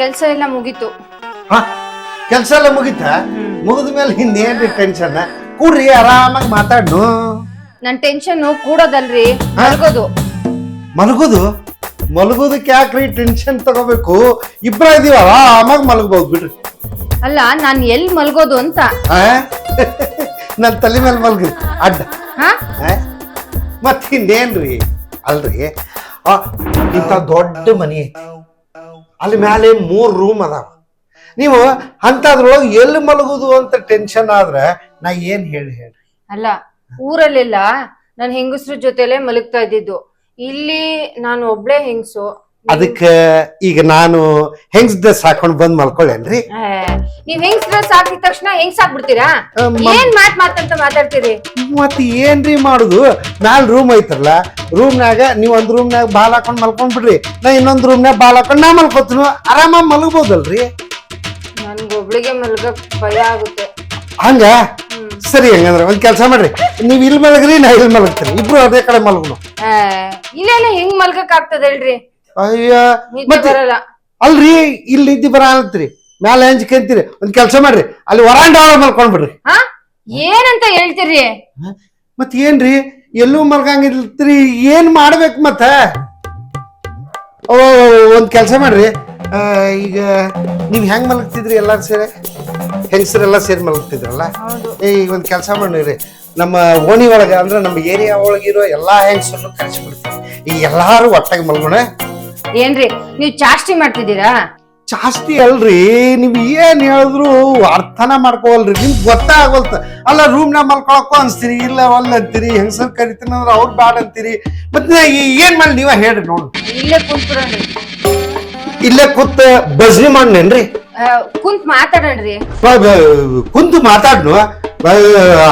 ಕೆಲ್ಸ ಎಲ್ಲ ಮುಗೀತು. ಹಾ? ಕೆಲಸ ಎಲ್ಲ ಮುಗಿತ? ಮುಗಿದ ಮೇಲೆ ಇನ್ನೇನ್ರಿ ಟೆನ್ಷನ್ ಕೂಡ್ರಿ ಆರಾಮಾಗಿ ಮಾತಾಡು ನನ್ ಟೆನ್ಷನ್ ಕೂಡೋದಲ್ರಿ ಮಲಗೋದು. ಮಲಗೋದು? ಮಲಗೋದಕ್ಕೆ ಯಾಕ್ರಿ ಟೆನ್ಷನ್ ತಗೋಬೇಕು? ಇಬ್ರ ಇದೀವ ಆರಾಮಾಗಿ ಮಲಗಬಹುದು ಬಿಡ್ರಿ. ಅಲ್ಲ ನಾನ್ ಎಲ್ ಮಲಗೋದು ಅಂತ. ಆ? ನನ್ ತಲೆ ಮೇಲೆ ಮಲಗ್ರಿ ಅಡ್ಡ. ಹಾ? ಆ? ಇನ್ನೇನ್ರಿ ಅಲ್ರಿ? ಆ, ಇಂಥ ದೊಡ್ಡ ಮನಿ. ಐತಿ ಅಲ್ಲಿ ಮೇಲೆ ಮೂರ್ ರೂಮ್ ಅದಾವ. ನೀವು ಅಂತದ್ರೊಳಗೆ ಎಲ್ಲಿ ಮಲಗುದು ಅಂತ ಟೆನ್ಷನ್ ಆದ್ರೆ ನಾ ಏನ್ ಹೇಳಿ ಹೇಳಿ ಅಲ್ಲ, ಊರಲ್ಲೆಲ್ಲ ನಾನು ಹೆಂಗಸ್ರ ಜೊತೆಲೆ ಮಲಗ್ತಾ ಇದ್ದಿದ್ದು. ಇಲ್ಲಿ ನಾನು ಒಬ್ಳೆ ಹೆಂಗಸು ಅದಕ್ಕೆ ಈಗ ನಾನು ಹೆಂಗ್ಸ್ ಡ್ರೆಸ್ ಹಾಕೊಂಡ್ ಬಂದ್ ಮಲ್ಕೊಳ್ಳೇನ್ರಿ? ನೀವ್ ಡ್ರೆಸ್ ಹಾಕಿದ ತಕ್ಷಣ ಹೆಂಗ್ಸ್ ಹಾಕ್ಬಿಡ್ತೀರಾ ಏನ್ ಮಾತ್ ಮಾತಂತ ಮಾತಾಡ್ತೀರಿ? ಮತ್ ಏನ್ರಿ ಮಾಡುದು? ಮ್ಯಾಲ್ ರೂಮ್ ಐತ್ರಲ್ಲ ರೂಮ್ನಾಗ ನೀವ್ ಒಂದ್ ರೂಮ್ನಾಗ ಬಾಲ್ ಹಾಕೊಂಡ್ ಮಲ್ಕೊಂಡ್ ಬಿಡ್ರಿ. ನಾ ಇನ್ನೊಂದ್ ರೂಮ್ನಾಗ ಬಾಲ್ ಹಾಕೊಂಡ್ ನಾ ಮಲ್ಕೋತೀನಿ ಆರಾಮಾಗಿ ಮಲಗ್ಬೋದಲ್ರಿ? ನನ್ಗೊಬ್ಳಿಗೆ ಮಲ್ಗಕ್ ಭಯ ಆಗುತ್ತೆ. ಹಂಗ? ಸರಿ ಹಂಗಂದ್ರೆ ಒಂದ್ ಕೆಲಸ ಮಾಡ್ರಿ. ನೀವ್ ಇಲ್ಲಿ ಮಲಗ್ರಿ ನಾ ಇಲ್ಲಿ ಮಲಗ್ತೀನಿ. ಇಬ್ರು ಅದೇ ಕಡೆ ಮಲಗ್ನು ಇಲ್ಲ ಇಲ್ಲೆಲ್ಲ ಹೆಂಗ್ ಮಲ್ಗಕ್ ಆಗ್ತದಲ್ರಿ? ಹೇಳ್ರಿ ಅಯ್ಯ ನಿದ್ದೆ ಮತ್ತೆ ಬರಲ್ಲ. ಅಲ್ರಿ ಇಲ್ಲಿ ಇದ್ದಿ ಬರ ಅಂತ್ರಿ ಮ್ಯಾಲ ಹಂಚ್ಕಂತೀರಿ ಒಂದ್ ಕೆಲಸ ಮಾಡ್ರಿ. ಅಲ್ಲಿ ವರಾಂಡ ಮಲ್ಕೊಂಡ್ಬಿಡ್ರಿ ಮಲ್ಕೊಂಡ್ ಬಿಡ್ರಿ ಹಾ? ಏನಂತ ಹೇಳ್ತೀರಿ? ಮತ್ ಏನ್ರಿ? ಎಲ್ಲೂ ಮಲ್ಕಂಗಿಲ್ತ್ರಿ ಏನ್ ಮಾಡ್ಬೇಕು ಮತ್ತ? ಓ ಒಂದ್ ಕೆಲಸ ಮಾಡ್ರಿ. ಆ, ಈಗ ನೀವ್ ಹೆಂಗ್ ಮಲಗ್ತಿದ್ರಿ ಎಲ್ಲಾರು ಸೇರಿ? ಹೆಂಗಸರೆಲ್ಲ ಸೇರಿ ಮಲಗ್ತಿದ್ರಲ್ಲ? ಏ ಈಗ ಒಂದ್ ಕೆಲಸ ಮಾಡಿರಿ. ನಮ್ಮ ಓಣಿ ಒಳಗ ಅಂದ್ರೆ ನಮ್ಮ ಏರಿಯಾ ಒಳಗಿರೋ ಎಲ್ಲಾ ಹೆಂಗಸರನ್ನು ಕರೆಸ್ಬಿಡ್ತೀವಿ ಈ ಎಲ್ಲಾರು ಒಟ್ಟಾಗಿ ಮಲ್ಗೋಣ. ಏನ್ರಿ ನೀವ್ ಚಾಸ್ತಿ ಮಾಡ್ತಿದ್ದೀರಾ? ಜಾಸ್ತಿ ಅಲ್ರಿ ನೀವ್ ಏನ್ ಹೇಳಿದ್ರು ಅರ್ಥನ ಮಾಡ್ಕೋವಲ್ರಿ ನಿಮ್ಗೆ ಗೊತ್ತಾಗಲ್ತ ಅಲ್ಲ ರೂಮ್ ನಾ ಮಲ್ಕೊಳಕ್ಕೂ ಅನ್ಸ್ತೀರಿ ಇಲ್ಲ ಒಲ್ಲ ಅಂತೀರಿ ಹೆಂಗಸರ್ ಕರಿತೀನಿ ಅಂದ್ರೆ ಅವ್ರು ಬ್ಯಾಡ ಅಂತೀರಿ. ಮತ್ತೆ ಏನ್ ಮಾಡಿ ನೀವ ಹೇಳ್ರಿ ನೋಡ್ರಿ ಇಲ್ಲೇ ಕುಂತ್ಬಿಡೋಣ್ರಿ ಇಲ್ಲೇ ಕೂತ್ ಬಜ್ರಿ ಮಾಡ್ನೇನ್ರಿ? ಆ, ಕುಂತ್ ಮಾತಾಡೋಣ್ರಿ. ಬ- ಬ- ಕುಂತು ಮಾತಾಡ್ನು?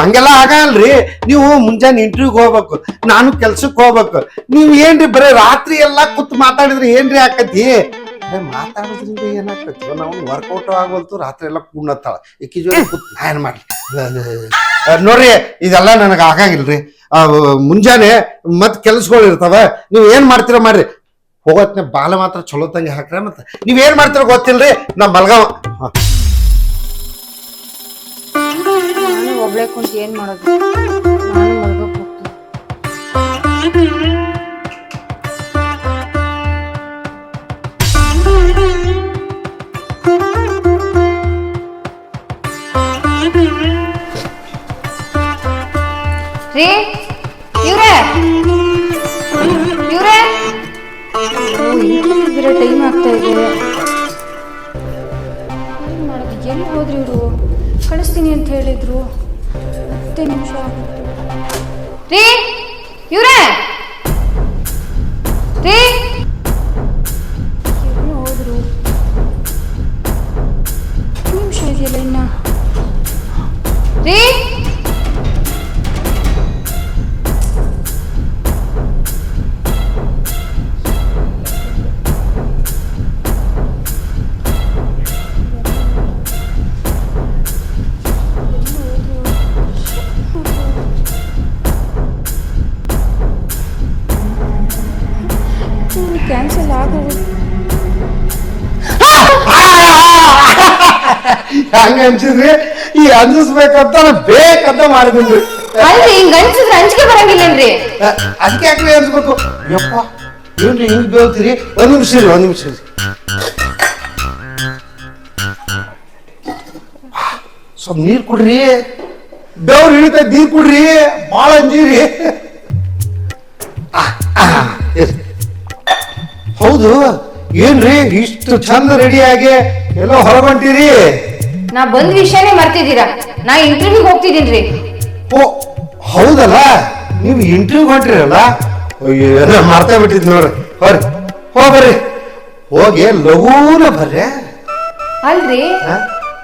ಹಂಗೆಲ್ಲ ಆಗಲ್ರಿ. ನೀವು ಮುಂಜಾನೆ ಇಂಟರ್ವ್ಯೂಗೆ ಹೋಗ್ಬೇಕು. ನಾನು ಕೆಲ್ಸಕ್ಕೆ ಹೋಗ್ಬೇಕು. ನೀವು ಏನ್ರಿ ಬರೀ ರಾತ್ರಿ ಎಲ್ಲಾ ಕೂತ್ ಮಾತಾಡಿದ್ರೆ ಏನ್ರಿ ಆಕತಿ? ಮಾತಾಡೋದ್ರಿಂದ ಏನಾಗ್ತೈತಿ? ನಾವು ವರ್ಕೌಟ್ ಆಗೋಲ್ತು, ರಾತ್ರಿ ಎಲ್ಲ ಕುಣ್ಣತ್ತಾಳ ಈಕಿ ಜೊತೆ ಕೂತ್ ನಾ ಏನ್ ಮಾಡ್ಲಿ? ನೋಡ್ರಿ, ಇದೆಲ್ಲ ನನಗೆ ಆಗಂಗಿಲ್ರಿ. ಮುಂಜಾನೆ ಮತ್ ಕೆಲ್ಸಗಳು ಇರ್ತಾವ. ನೀವು ಏನ್ ಮಾಡ್ತೀರ ಮಾಡ್ರಿ. ಹೋಗೋತ್ನ ಬಾಲ ಮಾತ್ರ ಚಲೋ ತಂಗಿ ಹಾಕ್ರ ಮತ್ತ. ನೀವ್ ಏನ್ ಮಾಡ್ತೀರ ಗೊತ್ತಿಲ್ರಿ. ನಾ ಮಲ್ಗಾವ. ಒಬ್ಳೆ ಕುಂತು ಏನ್ ಮಾಡೋದು? ನಾನು ಮಲ್ಗಕ್ ಹೋಗ್ತೀನಿ. ರೀ, ಇವ್ರೆ? ಇವ್ರೆ? ಬೇರೆ ಟೈಮ್ ಆಗ್ತಾ ಇದೆ. ಮಾಡೋದು? ಎಲ್ಲಿ ಹೋದ್ರಿ ಇವರು? ಕಳಿಸ್ತೀನಿ ಅಂತ ಹೇಳಿದ್ರು. ಹತ್ತೇ ನಿಮಿಷ ರೀ ಇವ್ರೇ? ರೀ? ಕ್ಯಾನ್ಸಲ್ ಆಗೋದು ಹಂಗ ಅನ್ಸಿದ್ರಿ? ಈ ಅಂಜಿಸ್ಬೇಕಂತ ಬೇಕಂತ ಮಾಡಿದ್ರಿ ಅಲ್ರಿ ಹಿಂಗ ಅನ್ಸಿದ್ರೆ ಅಂಜಿಕೆ ಬರಂಗಿಲ್ಲನ್ರಿ? ಅದಕ್ಕೆ ಯಾಕೆ ಅನ್ಸ್ಬೇಕು? ಯಪ್ಪ ಏನ್ರಿ ಹಿಂಗ್ ಬೇಳ್ತೀರಿ? ಒಂದ್ ನಿಮಿಷ ರೀ ಒಂದ್ ನಿಮಿಷ ರೀ ಸ್ವಲ್ಪ ನೀರ್ ಕುಡ್ರಿ. ಬೆವ್ರು ಇಳಿತ ನೀರ್ ಕುಡ್ರಿ. ಬಾಳ ಅಂಜೀರಿ. ಆ, ಆ, ಇರ್ಲಿ. ಹೌದು. ಏನ್ರಿ? ಇಷ್ಟು ಚಂದ ರೆಡಿ ಆಗಿ ಎಲ್ಲೋ ಹೊರಗೊಂಟಿರಿ ನಾ ಬಂದ್ ವಿಷಯನೇ ಮರ್ತಿದ್ದೀರಾ? ನಾ ಇಂಟರ್ವ್ಯೂಗೆ ಹೋಗ್ತಿದ್ದೀನ್ರಿ. ಓ ಹೌದಲ್ಲ? ನೀವು ಇಂಟರ್ವ್ಯೂ ಹೊಂಟಿರಲ್ಲ? ಅಯ್ಯೋ ಮರ್ತಾ ಬಿಟ್ಟಿದ್ ನೋಡ್ರಿ. ಬರ್ರಿ ಹೋಗ್ ಬರ್ರಿ ಹೋಗಿ ಲಘೂನ ಬರ್ರಿ. ಅಲ್ರಿ? ಹಾ?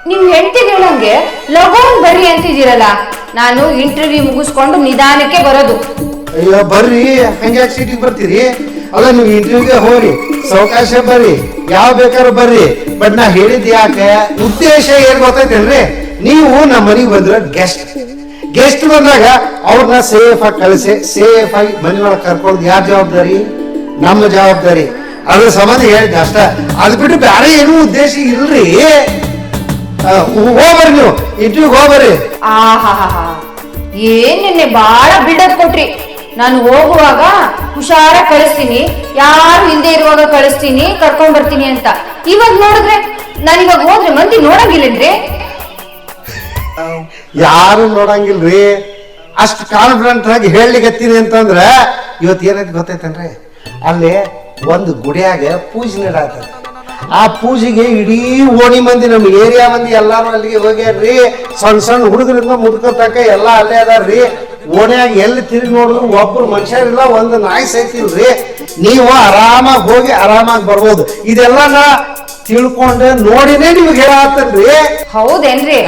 ನಿಮ್ ಹೆಂಡತಿ ಹೇಳಂಗೆ ಲಗೋನ್ ಬರ್ರಿ ಅಂತಿದ್ದೀರಲ್ಲ. ನಾನು ಇಂಟರ್ವ್ಯೂ ಮುಗಿಸ್ಕೊಂಡು ನಿಧಾನಕ್ಕೆ ಬರೋದು. ಅಯ್ಯೋ ಬರ್ರಿ. ಹಂಗ್ಯಾಕ್ ಸಿಟಿಗೆ ಬರ್ತೀರಿ? ಅಲ್ಲ, ನೀವು ಇಂಟರ್ವ್ಯೂಗೆ ಹೋಗಿ ಸಾವಕಾಶ ಬರ್ರಿ. ಯಾವ ಬೇಕಾದ್ರೂ ಬರ್ರಿ. ಬಟ್ ನಾ ಹೇಳಿದ್ ಯಾಕೆ? ಉದ್ದೇಶ ಏನ್ ಗೊತ್ತೈತೇನ್ರಿ ನೀವು ನಮ್ಮ ಮನೆಗೆ ಬಂದ್ರ ಗೆಸ್ಟ್ ಗೆಸ್ಟ್ ಬಂದಾಗ ಅವ್ರನ್ನ ಸೇಫ್ ಆಗಿ ಕಳಿಸಿ ಸೇಫ್ ಆಗಿ ಮನೆ ಒಳಗೆ ಕರ್ಕೊಳ್ಳೋದು ಯಾರ ಜವಾಬ್ದಾರಿ? ನಮ್ಮ ಜವಾಬ್ದಾರಿ. ಅದ್ರ ಸಂಬಂಧ ಹೇಳಿದ್ದೆ ಅಷ್ಟ. ಅದ್ ಬಿಟ್ಟು ಬೇರೆ ಏನೂ ಉದ್ದೇಶ ಇಲ್ರಿ. ಹೋಗ್ಬರ್ರಿ ನೀವು. ಇಂಟರ್ವ್ಯೂಗೆ ಹೋಗ್ಬರ್ರಿ. ಆಹಾಹಾ ಏನ್ ನಿನ್ನೆ ಬಾಳ ಬಿಡಕ್ ಕೊಟ್ರಿ. ನಾನು ಹೋಗುವಾಗ ಹುಷಾರ ಕಳಿಸ್ತೀನಿ, ಯಾರು ಹಿಂದೆ ಇರುವಾಗ ಕಳಿಸ್ತೀನಿ, ಕರ್ಕೊಂಡ್ ಬರ್ತೀನಿ ಅಂತ. ಇವಾಗ ನೋಡಿದ್ರೆ ನಾನು ಇವಾಗ ಹೋದ್ರೆ ಮಂದಿ ನೋಡಂಗಿಲ್ಲೇನ್ರಿ? ಯಾರು ನೋಡಂಗಿಲ್ರಿ? ಅಷ್ಟು ಕಾನ್ಫಿಡೆಂಟ್ ಆಗಿ ಹೇಳಲಿಕತ್ತೀನಿ ಅಂತಂದ್ರ ಇವತ್ತು ಏನೈತಿ ಗೊತ್ತೈತೇನ್ರಿ? ಅಲ್ಲಿ ಒಂದು ಗುಡಿಯಾಗ ಪೂಜೆ ನಡಾತದ ಆ ಪೂಜೆಗೆ ಇಡೀ ಓಣಿ ಮಂದಿ, ನಮ್ಮ ಏರಿಯಾ ಮಂದಿ ಎಲ್ಲಾರು ಅಲ್ಲಿಗೆ ಹೋಗ್ಯಾರ್ರಿ. ಸಣ್ಣ ಸಣ್ಣ ಹುಡುಗರಿಂದ ಮುದುಕರ ತನಕ ಎಲ್ಲ ಅಲ್ಲೇ ಅದಾರ್ರಿ. ಓಣ್ಯಾಗ ಎಲ್ಲಿ ತಿರುಗಿ ನೋಡಿದ್ರು ಒಬ್ರು ಮನುಷ್ಯರಿಲ್ಲ ಒಂದು ನಾಯಿ ಸೈತಿಲ್ರಿ ನೀವು ಆರಾಮಾಗಿ ಹೋಗಿ ಆರಾಮಾಗಿ ಬರ್ಬೋದು. ಇದೆಲ್ಲ ನಾ ತಿಳ್ಕೊಂಡು ನೋಡಿನೇ ನಿಮ್ಗೆ ಹೇಳತ್ತನ್ರಿ ಹೌದೇನ್ರಿ?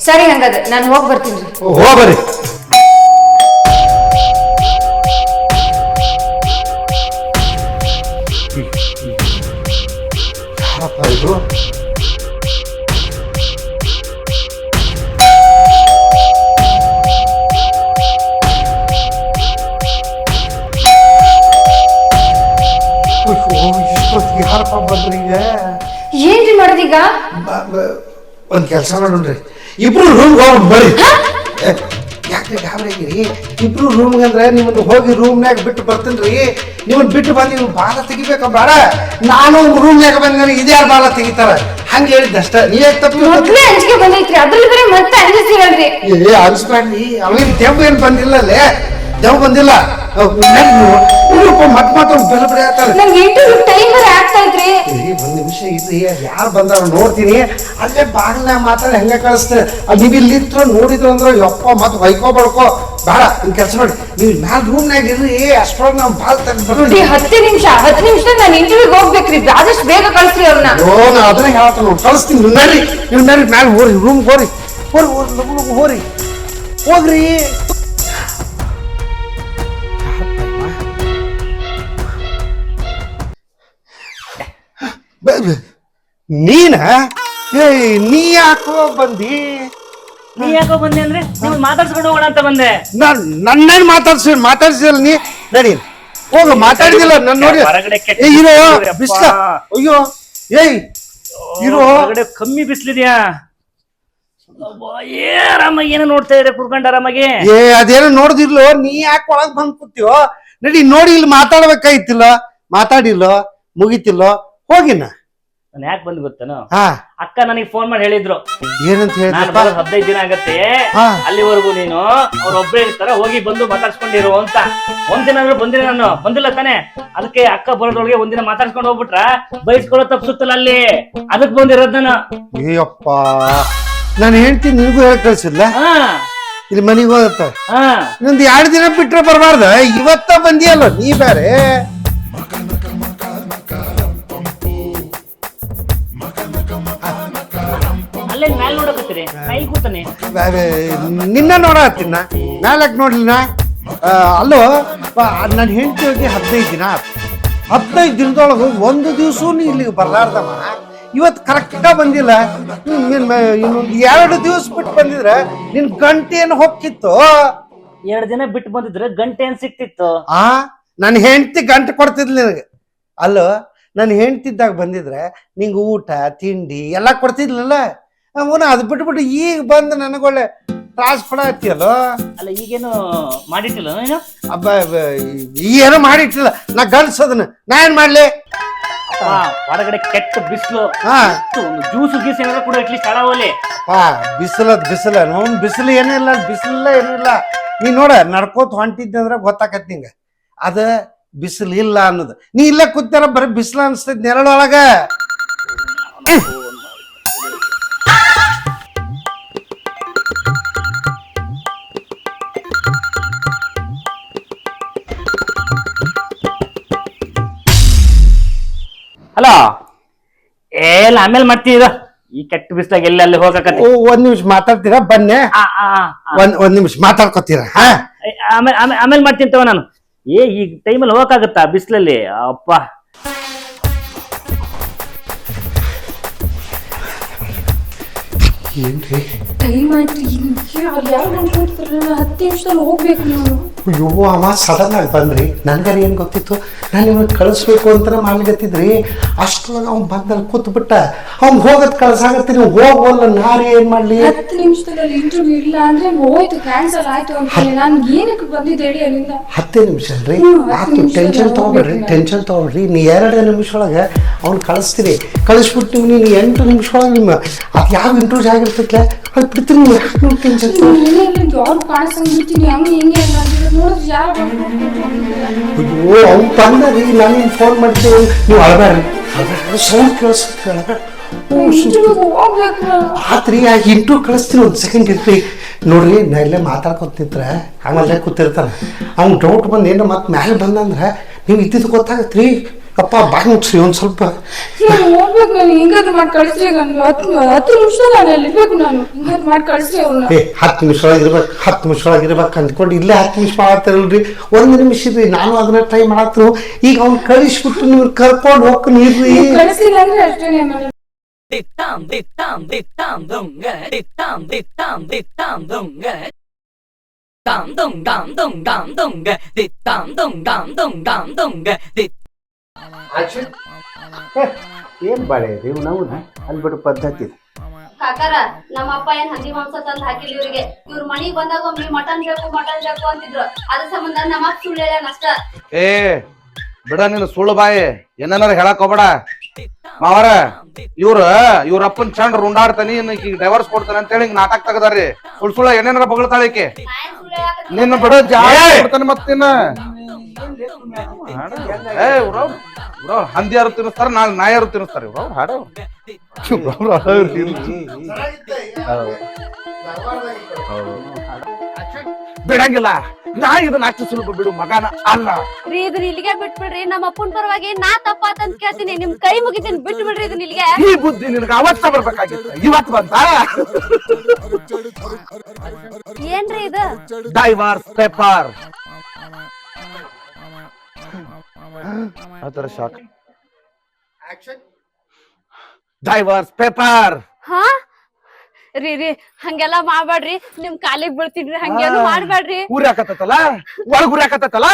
ಸರಿ ಹಂಗಾದ್ರೆ ನಾನು ಹೋಗಿ ಬರ್ತೀನಿ ಹೋಗ್ಬರ್ರಿ ಒಂದ್ ಕೆಲಸ ಮಾಡೋಣ್ರಿ ಇಬ್ರು ರೂಮ್ ಹೋಗಿ ಬರ್ರಿ. ಯಾಕೆ ಗಾಬರಿ ಆಗಿರಿ ಇಬ್ರು ರೂಮ್ ಅಂದ್ರೆ ನಿಮ್ಮನ್ನ ಹೋಗಿ ರೂಮ್ನ್ಯಾಗ ಬಿಟ್ಟು ಬರ್ತೀನಿ ನಿಮ್ಮನ್ನ ಬಿಟ್ಟು ಬಂದು ನೀವು ಬಾಲ ತೆಗಿಬೇಕ ಬೇಡ. ನಾನು ರೂಮ್ನ್ಯಾಗ ಬಂದ್ರೆ ಇದ್ಯಾರು ಬಾಲ ತೆಗಿತಾರ? ಹಂಗೆ ನೀ ನೀವೇ ತಪ್ಪು ಮೊದ್ಲೇ ಅಂಜಿಕೆ ಬಂದೈತ್ರಿ. ಅದ್ರಲ್ಲಿ ಬರೀ ಮತ್ತೆ ಏ ಅನ್ಸ್ಬೇಡ್ರಿ ಅವೇನು ದೆವ್ವ ಏನು ಬಂದಿಲ್ಲ ಅಲ್ಲೇ ದೆವ್ವ ಬಂದಿಲ್ಲ. ಮತ್ ಮಾತ್ರ ಬೆಲ್ಲ ಬಿಡಿ ಆಗ್ತಾರೆ. ನಂಗೆ ಇಂಟರ್ವ್ಯೂ ಟೈಮ್ ಬೇರೆ ಆಗ್ತಾ ಇದ್ರಿ. ಒಂದ್ ನಿಮಿಷ ಇರ್ರಿ ಯಾರು ಬಂದಾರ ನೋಡ್ತೀನಿ. ಅಲ್ಲೇ ಬಾಗಿಲ ಮಾತಾಡಿ ಹೆಂಗೆ ನೀವು ನೋಡಿದ್ರು ಅಂದ್ರೆ ಯಪ್ಪ ಮತ್ತೆ ಹೊಯ್ಕೋ ಬಡ್ಕೋ ಬೇಡ ನಿಮ್ ಕೆಲಸ ಮಾಡಿ. ನೀವು ಮ್ಯಾಲ ರೂಮ್ನಾಗ ಇರ್ರಿ ಅಷ್ಟೊಳಗೆ ನಾವು ಬಾಲ್ ಹತ್ತು ನಿಮಿಷ ಹತ್ತು ನಿಮಿಷ ನಾನು ಇಂಟರ್ವ್ಯೂಗೆ ಹೋಗ್ಬೇಕ್ರಿ. ಆದಷ್ಟು ಬೇಗ ಕಳಿಸ್ರಿ ಅವ್ರನ್ನ ಓ ನಾ ಅದನ್ನ ನೋಡಿ ಕಳಿಸ್ತೀನಿ. ನೀವು ನಡ್ರಿ ನೀವು ನಡ್ರಿ ಮ್ಯಾಲ ಹೋರಿ ರೂಮ್ ಹೋರಿ. ಹೋರಿ ಹೋರಿ ಲಗು ಲಗು ಹೋರಿ. ಹೋಗ್ರಿ. ನೀನ? ಏಯ್ ನೀ ಯಾಕೋ ಬಂದಿ? ನೀ ಯಾಕೋ ಬಂದೆ ಅಂದ್ರೆ ನೀವು ಮಾತಾಡ್ಸ್ಕೊಂಡು ಹೋಗೋಣ ಅಂತ ಬಂದೆ. ನಾನ್ ನನ್ನೇನ್ ಮಾತಾಡ್ಸಿ ಮಾತಾಡ್ಸಿಲ್ಲ ನೀ? ನಡಿ. ಹೋಗು ಮಾತಾಡಿದಿಲ್ಲ ನನ್ ನೋಡಿ. ಹೊರಗಡೆ ಕೆಟ್ಟ ಏ, ಇರೋ ಬಿಸ್ಲು. ಅಯ್ಯೋ ಏಯ್ ಇರೋ. ಹೊರಗಡೆ ಕಮ್ಮಿ ಬಿಸ್ಲಿದ್ಯಾ? ಅಬ್ಬಾ, ಏ ಏನೋ ನೋಡ್ತಾ ಇದ್ರೆ ಕುರ್ಕಂಡ ಆರಾಮಾಗಿ. ಏ ಅದೇನೋ ನೋಡ್ದಿರ್ಲೋ ನೀ ಯಾಕೆ ಒಳಗ್ ಬಂದ್ ಕೂತೀವೋ ನಡಿ ನೋಡಿ ಇಲ್ಲಿ ಮಾತಾಡ್ಬೇಕಾಯ್ತಿಲ್ಲ? ಮಾತಾಡಿಲ್ಲೋ? ಮುಗಿತಿಲ್ಲೋ? ಹೋಗಿನ. ನಾನು ಯಾಕೆ ಬಂದ್ ಗೊತ್ತೇನು? ಹಾ. ಅಕ್ಕ ನನಗೆ ಫೋನ್ ಮಾಡಿ ಹೇಳಿದ್ರು. ಏನಂತ ನಾನು ಹೇಳಿದ್ರಪ್ಪ ಬರೋದು ಹದಿನೈದು ದಿನ ಆಗತ್ತೆ. ಹಾ. ಅಲ್ಲಿವರೆಗೂ ನೀನು ಅವ್ರೊಬ್ಬರೇ ಇರ್ತಾರೆ ಹೋಗಿ ಬಂದು ಮಾತಾಡ್ಸ್ಕೊಂಡಿರು ಅಂತ. ಒಂದಿನ ಆದ್ರೂ ಬಂದಿಲ್ಲ ನಾನು. ಬಂದಿಲ್ಲ ತಾನೆ. ಅದಕ್ಕೆ ಅಕ್ಕ ಬರೋದ್ರೊಳಗೆ ಒಂದಿನ ಮಾತಾಡ್ಸ್ಕೊಂಡು ಹೋಗ್ಬಿಟ್ರ. ಬೈಸ್ಕೊಳ್ಳೋ ತಪ್ಸುತ್ತಲ್ಲ ಅಲ್ಲಿ. ಅದಕ್ಕೆ ಬಂದಿರೋದ್ ನಾನು. ಅಯ್ಯಪ್ಪ ನಾನು ಹೇಳ್ತೀನಿ ನಿನಗೂ ಹೇಳಿ ಕಳ್ಸಿಲ್ಲ ಹಾ. ಇಲ್ಲಿ ಮನೆಗೆ ಹೋಗತ್ತ. ಹಾ. ನಿಂದ ಎರಡು ದಿನ ಬಿಟ್ರೆ ಬರಬಾರ್ದ ಇವತ್ತ ಬಂದಿಯಲ್ಲ ನೀ ಬೇರೆ. ಮ್ಯಾಲ್ ನೋಡಕತ್ತೀರಿ? ಕೂತಾನೆ. ನಿನ್ನ ನೋಡತ್ತೀನ ಮ್ಯಾಲಕ್ ನೋಡ್ಲಿನ ಅಲ್ಲೋ ನನ್ನ ಹೆಂಡತಿ ಹೋಗಿ ಹದಿನೈದು ದಿನ ಹದಿನೈದು ದಿನದೊಳಗೆ ಒಂದು ದಿವಸ ನೀ ಇಲ್ಲಿಗೆ ಬರಲಾರ್ದಮ್ಮ ಇವತ್ತು ಕರೆಕ್ಟಾಗಿ ಬಂದಿಲ್ಲ. ಇನ್ನೊಂದು ಎರಡು ದಿವಸ ಬಿಟ್ಟು ಬಂದಿದ್ರೆ ನಿನ್ ಗಂಟೆ ಏನು ಹೊಕ್ಕಿತ್ತು. ಎರಡು ದಿನ ಬಿಟ್ಟು ಬಂದಿದ್ರೆ ಗಂಟೆ ಏನ್ ಸಿಕ್ತಿತ್ತು. ಆ ನನ್ನ ಹೆಂಡತಿ ಗಂಟೆ ಕೊಡ್ತಿದ್ಲು ನಿನಗೆ. ಅಲ್ಲೋ ನನ್ನ ಹೆಂಡ್ತಿದ್ದಾಗ ಬಂದಿದ್ರೆ ನಿಂಗೆ ಊಟ ತಿಂಡಿ ಎಲ್ಲ ಕೊಡ್ತಿದ್ಲಲ್ಲ? ಅವನು ಅದು ಬಿಟ್ಬಿಟ್ಟು ಈಗ ಬಂದು ನನಗೊಳ್ಳೆ ತ್ರಾಸ ಕೊಡತ್ತಿಯಲ್ಲೋ ಅಲ್ಲ ಈಗೇನು ಮಾಡಿಟ್ಟಿಲ್ಲ ನೀನು? ಅಬ್ಬ ಏನೋ ಮಾಡಿಟ್ಟಿಲ್ಲ. ನಾ ಗನ್ಸೋದನ್ನ ನಾ ಏನ್ ಮಾಡ್ಲಿ? ಅಪ್ಪ, ಹೊರಗಡೆ ಕೆಟ್ಟ ಬಿಸಿಲು. ಹಾ. ಒಂದು ಜ್ಯೂಸ್ ಗೀಸ್ ಏನಾದ್ರು ಕೂಡ ಇಟ್ಲಿ ಸ್ಥಳ ಹೋಗ್ಲಿ ಪಾ ಬಿಸಿಲದ್ ಬಿಸಿಲ. ನೋನ್ ಬಿಸಿಲು ಏನೂ ಇಲ್ಲ ಬಿಸಿಲಿಲ್ಲ ಏನೂ ಇಲ್ಲ. ನೀ ನೋಡ ನಡ್ಕೋತ ಹೊಂಟಿದ್ದೆ ಅಂದ್ರೆ ಗೊತ್ತಾಕತ್ ನಿಂಗ. ಅದ ಬಿಸಿಲು ಇಲ್ಲ ಅನ್ನೋದು. ನೀ ಇಲ್ಲ ಕೂತಾರ ಬರೀ ಬಿಸಿಲು ಅನಿಸ್ತೈತಿ ನೆರಳೊಳಗ. ಏಲ್ಲ ಆಮೇಲೆ ಮಾಡ್ತೀರ ಈ ಕೆಟ್ಟ ಬಿಸ್ಲಾಗ ಎಲ್ಲಿ ಅಲ್ಲಿ ಹೋಗಕತ್ತಿ? ಓ, ಒಂದ್ ನಿಮಿಷ ಮಾತಾಡ್ತೀರಾ? ಬನ್ನಿ. ಒಂದ್ ಒಂದ್ ನಿಮಿಷ ಮಾತಾಡ್ಕೊತೀರಾ? ಆಮೇಲೆ ಆಮೇಲೆ ಮಾಡ್ತೀನಿ ತಗೋ ನಾನು. ಏ ಈ ಟೈಮಲ್ಲಿ ಹೋಗಕ್ಕಾಗತ್ತಾ ಬಿಸ್ಲಲ್ಲಿ? ಅಪ್ಪ. ಏನ್ರಿ? ಟೈಮ್ ಆಯ್ತು ಈಗ ಅವ್ರು ಯಾರು ಅನ್ಕೊಡ್ತಾರಲ್ಲ ಹತ್ತು ನಿಮಿಷದಲ್ಲಿ ಹೋಗ್ಬೇಕು ನಾನು ಅಯ್ಯೋ ಅವ ಸಡನ್ ಆಗಿ ಬಂದ್ರಿ. ನನ್ಗಾರ ಏನು ಗೊತ್ತಿತ್ತು? ನಾನು ಇವನು ಕಳಿಸ್ಬೇಕು ಅಂತ ಮಾಡ್ಲಿಕತ್ತಿದ್ರಿ. ಅಷ್ಟೊಳಗೆ ಅವ್ನು ಬಂದಲ್ಲಿ ಕೂತ್ಬಿಟ್ಟ ಅವ್ನು ಹೋಗೋದು ಕಳ್ಸಾಗತ್ತೀನಿ ಹೋಗೋಲ್ಲ ನಾರಿ ಏನು ಮಾಡಲಿ? ಹತ್ತು ನಿಮಿಷದಲ್ಲಿ ಇಂಟರ್ವ್ಯೂ ಇಲ್ಲ ಅಂದ್ರೆ ಹೋಯ್ತು ಕ್ಯಾನ್ಸಲ್ ಆಯ್ತು ಅಂತ ನಾನು ಏನಕ್ಕೆ ಬಂದಿದ್ದೆ ಹೇಳಿ ಅಲ್ಲಿಂದ? ಹತ್ತೇ ನಿಮಿಷ ಅಲ್ರಿ? ಆತು ಟೆನ್ಷನ್ ತೊಗೊಬೇಡ್ರಿ ಟೆನ್ಷನ್ ತೊಗೊಬೇಡ್ರಿ. ನೀ ಎರಡು ನಿಮಿಷ ಒಳಗ ಅವ್ನು ಕಳಿಸ್ತೀರಿ. ಕಳಿಸ್ಬಿಟ್ಟು ನೀವು ನೀನು ಎಂಟು ನಿಮಿಷ ಒಳಗೆ ನಿಮ್ಮ ಅದು ಯಾವ ಇಂಟ್ರೂಸ್ ಆಗಿರ್ತೈತ್ಲೆ? ಅದು ಬಿಡ್ತೀನಿ ಯಾಕೆ ನೋಡ್ತೀನಿ ಜೊತೆ ಅವ್ರು ಹಂಗೆ. ನೋಡಿದ್ರೆ ಯಾರು ಅವ್ನು ಬಂದರಿ ನಾನು ಫೋನ್ ಮಾಡ್ತೀನಿ. ನೀವು ಅಳಬೇಡ್ರಿ. ಸೌಂಡ್ ಅಳಬೇಡ ನಾನು ಆತ್ರಿ ಆ ಇಂಟ್ರೂ ಕಳಿಸ್ತೀನಿ ಒಂದು ಸೆಕೆಂಡ್ ಇರ್ರಿ. ನೋಡ್ರಿ ನಾ ಇಲ್ಲೇ ಮಾತಾಡ್ಕೊತಿದ್ರೆ ಆಮೇಲೆ ಕೂತಿರ್ತಾನೆ. ಅವ್ನು ಡೌಟ್ ಬಂದು ಏನೋ ಮತ್ತೆ ಮ್ಯಾಲೆ ಬಂದಂದ್ರೆ ನೀವು ಇದ್ದಿದ್ದು ಗೊತ್ತಾಗತ್ರಿ. ಅಪ್ಪ ಬಾಯಿ ಮುಟ್ಸ್ರಿ ಒಂದು ಸ್ವಲ್ಪ. ನಾನು ಹೋಗ್ಬೇಕು ನಾನು ಹಿಂಗಾದ್ರು ಮಾಡಿ ಕಳಿಸ್ರಿ ನಾನು ಹತ್ತು ಹತ್ತು ನಿಮಿಷ ನಾನು ಅಲ್ಲಿ ಇರ್ಬೇಕು ನಾನು. ಹಿಂಗಾದ್ರು ಮಾಡಿ ಕಳಿಸ್ರಿ ಅವ್ರನ್ನ. ಏ ಹತ್ತು ನಿಮಿಷ ಒಳಗಿರ್ಬೇಕು ಹತ್ತು ನಿಮಿಷ ಒಳಗೆ ಇರ್ಬೇಕು ಅಂದ್ಕೊಂಡು ಇಲ್ಲೇ ಹತ್ತು ನಿಮಿಷ ಮಾಡತ್ತಿರಲ್ರಿ ಒಂದು ನಿಮಿಷ ಇದ್ರಿ ನಾನು ಅದನ್ನ ಟ್ರೈ ಮಾಡತ್ರು ಈಗ ಅವ್ನು ಕಳಿಸ್ಬಿಟ್ಟು ನೀವು ಕರ್ಕೊಂಡು ಹೋಗ್ತೀನಿ ಇರ್ರಿ. ಕಳಿಸಿಲ್ಲ ಅಂದ್ರೆ ಅಷ್ಟೇ ನಾನು. Dittam, dittam, dittam, dunga, dittam, dittam, dittam, dunga. Dam, dum, dam, dum, dam, dunga, dittam, dum, dam, dum, dam. ಏನು ಬಾಳೆ ಇವ್ ನಾವು ಅಲ್ಲಿ ಬಿಡು ಪದ್ಧತಿ ಕಾಕಾರ ನಮ್ಮ ಅಪ್ಪ ಏನ್ ಹಂದಿ ಮಾಂಸ ತಂದ್ ಹಾಕಿಲ್ಲ ಇವ್ರಿಗೆ. ಇವ್ರ ಮನಿಗ್ ಬಂದಾಗ ಒಮ್ಮೆ ಮಟನ್ ಬೇಕು ಮಟನ್ ಬೇಕು ಅಂತಿದ್ರು. ಅದ್ರ ಸಂಬಂಧ ನಮ್ಮ ಸುಳ್ಳು ಹೇಳ್ಯಾನ ಅಷ್ಟ. ಏ ಬಿಡ ನೀನು ಸುಳ್ಳು ಬಾಯಿ. ಏನಾರ ಹೇಳಕ್ ಹೋಗ್ಬೇಡ. ಮಾವರ ಇವ್ರ ಇವ್ರ ಅಪ್ಪನ್ ಚಂಡ್ ರುಂಡಾಡ್ತಾನೆ ಈಗ ಡೈವರ್ಸ್ ಕೊಡ್ತಾನೆ ಅಂತ ಹೇಳಿ ನಾಟಕ ತೆಗದಾರಿ ಸುಳ್ ಸುಳ್ಳ ಏನೇನಾರ ಬಗಳ್ತಾಳ ಈಕೆ? ನಿನ್ನ ಬಿಡ ಜಾಡ್ತಾನೆ ಕೊಡ್ತಾನೆ ಮತ್ ನಿನ್ನ. ಏ ಇವ್ರವ್ರು ಇವ್ರವ್ರು ಹಂದಿಯಾರು ತಿನ್ನಿಸ್ತಾರ ನಾಳೆ ನಾಯಾರು ತಿನ್ನಿಸ್ತಾರ ಇವ್ರವ್ರು ಹಾಡ. ಬಿಡಂಗಿಲ್ಲ. ನಾ ಇದನ್ನ ಅಷ್ಟು ಸುಲಭ ಬಿಡು ಮಗನ ಅಲ್ಲ. ರೀ ಇದನ್ನ ಇಲ್ಲಿಗೆ ಬಿಟ್ಬಿಡ್ರಿ. ನಮ್ಮ ಅಪ್ಪನ ಪರವಾಗಿ ನಾ ತಪ್ಪಾತಂತ ಕೇಳ್ತೀನಿ. ನಿಮ್ ಕೈ ಮುಗಿತೀನಿ ಬಿಟ್ಟು ಬಿಡ್ರಿ ಇದನ್ನ ಇಲ್ಲಿಗೆ. ಈ ಬುದ್ಧಿ ನಿನಗೆ ಅವತ್ತ ಬರ್ಬೇಕಾಗಿತ್ತು. ಇವತ್ತು ಬಂತ? ಏನ್ರಿ ಇದು? ಡೈವರ್ಸ್ ಪೇಪರ್ ಆತರ ಶಾಕ್ ಡೈವರ್ಸ್ ಪೇಪರ್ ಹಾ? ರೀ ರೀ ಹಂಗೆಲ್ಲ ಮಾಡ್ಬೇಡ್ರಿ ನಿಮ್ ಕಾಲಿಗ್ ಬೀಳ್ತೀನಿ ಹಂಗೇನು ಮಾಡ್ಬೇಡ್ರಿ ಉರಿ ಹಾಕತ್ತಲ್ಲ ಒಳಗ್ ಉರಿ ಹಾಕತ್ತಲ್ಲ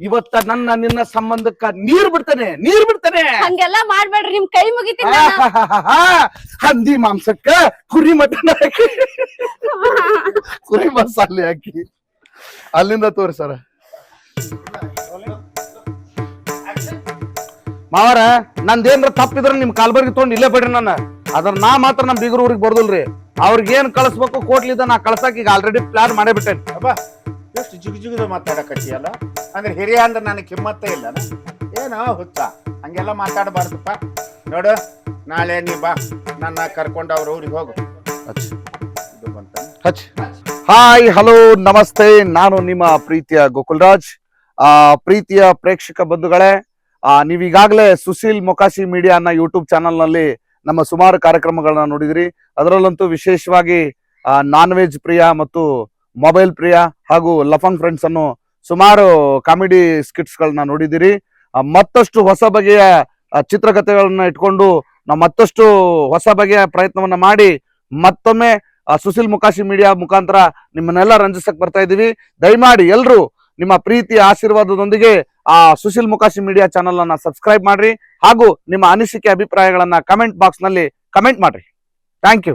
ಇವತ್ತ ನನ್ನ ನಿನ್ನ ಸಂಬಂಧಕ್ಕ ನೀರ್ ಬಿಡ್ತಾನೆ ನೀರ್ ಬಿಡ್ತಾನೆ. ಹಂಗೆಲ್ಲ ಮಾಡ್ಬೇಡ್ರಿ ನಿಮ್ ಕೈ ಮುಗಿತೀನಿ. ಹಂದಿ ಮಾಂಸಕ್ಕ ಕುರಿ ಮಟನ್ ಹಾಕಿ. ಕುರಿ ಮಸಾಲೆ ಹಾಕಿ. ಅಲ್ಲಿಂದ ತೋರಿಸರ ಮಾವರ ನಂದೇನ್ರ ತಪ್ಪಿದ್ರ ನಿಮ್ ಕಾಲ್ಬರ್ಗಿ ತೊಗೊಂಡ್ ಇಲ್ಲೇ ಬಿಡ್ರಿ ನನ್ನ. ಅದ್ರ ನಾ ಮಾತ್ರ ನಮ್ ಬೀಗರ ಊರಿಗೆ ಬರ್ದಲ್ರಿ. ಅವ್ರಿಗೆ ಏನ್ ಕಳಿಸ್ಬೇಕು ಕೋಟ್ಲಿದ ನಾ ಕಳ್ಸಕ್ ಈಗ ಆಲ್ರೆಡಿ ಪ್ಲಾನ್ ಮಾಡೇ ಬಿಟ್ಟೇನಿ. ಅಬ್ಬಾ ಎಷ್ಟು ಜಿಗ್ ಜಿಗಿದು ಮಾತಾಡಕತ್ತೀಯಲ್ಲ? ಅಂದ್ರೆ ಹಿರಿಯ ಅಂದ್ರೆ ನನಗೆ ಕಿಮ್ಮತ್ತೇ ಇಲ್ಲ. ಏನೋ ಹುಚ್ಚ ಹಂಗೆಲ್ಲ ಮಾತಾಡಬಾರ್ದಪ್ಪ. ನೋಡು ನಾಳೆ ನೀ ಬಾ ನನ್ನ ಕರ್ಕೊಂಡು ಅವ್ರ ಊರಿಗೆ ಹೋಗು. ಇದು ಬಂತ? ಹಚ್ ಹಾಯ್ ಹಲೋ ನಮಸ್ತೆ. ನಾನು ನಿಮ್ಮ ಪ್ರೀತಿಯ ಗೋಕುಲ್ರಾಜ್. ಆ ಪ್ರೀತಿಯ ಪ್ರೇಕ್ಷಕ ಬಂಧುಗಳೇ ಆ ನೀವೀಗಾಗಲೇ ಸುಶೀಲ್ ಮೊಕಾಶಿ ಮೀಡಿಯಾ ಅನ್ನ ಯೂಟ್ಯೂಬ್ ಚಾನಲ್ನಲ್ಲಿ ನಮ್ಮ ಸುಮಾರು ಕಾರ್ಯಕ್ರಮಗಳನ್ನ ನೋಡಿದಿರಿ. ಅದರಲ್ಲಂತೂ ವಿಶೇಷವಾಗಿ ನಾನ್ ವೆಜ್ ಪ್ರಿಯ ಮತ್ತು ಮೊಬೈಲ್ ಪ್ರಿಯ ಹಾಗೂ ಲಫಂಗ್ ಫ್ರೆಂಡ್ಸ್ ಅನ್ನು ಸುಮಾರು ಕಾಮಿಡಿ ಸ್ಕಿಟ್ಸ್ ಗಳನ್ನ ನೋಡಿದಿರಿ. ಮತ್ತಷ್ಟು ಹೊಸ ಬಗೆಯ ಚಿತ್ರಕಥೆಗಳನ್ನ ಇಟ್ಕೊಂಡು ನಾವು ಮತ್ತಷ್ಟು ಹೊಸ ಬಗೆಯ ಪ್ರಯತ್ನವನ್ನ ಮಾಡಿ ಮತ್ತೊಮ್ಮೆ ಸುಶೀಲ್ ಮುಕಾಶಿ ಮೀಡಿಯಾ ಮುಖಾಂತರ ನಿಮ್ಮನ್ನೆಲ್ಲ ರಂಜಿಸಕ್ ಬರ್ತಾ ಇದೀವಿ. ದಯಮಾಡಿ ಎಲ್ರು ನಿಮ್ಮ ಪ್ರೀತಿ ಆಶೀರ್ವಾದದೊಂದಿಗೆ ಆ ಸುಶೀಲ್ ಮುಖಾಶಿ ಮೀಡಿಯಾ ಚಾನಲ್ ಅನ್ನ ಸಬ್ಸ್ಕ್ರೈಬ್ ಮಾಡ್ರಿ ಹಾಗೂ ನಿಮ್ಮ ಅನಿಸಿಕೆ ಅಭಿಪ್ರಾಯಗಳನ್ನ ಕಮೆಂಟ್ ಬಾಕ್ಸ್ನಲ್ಲಿ ಕಮೆಂಟ್ ಮಾಡ್ರಿ. Thank you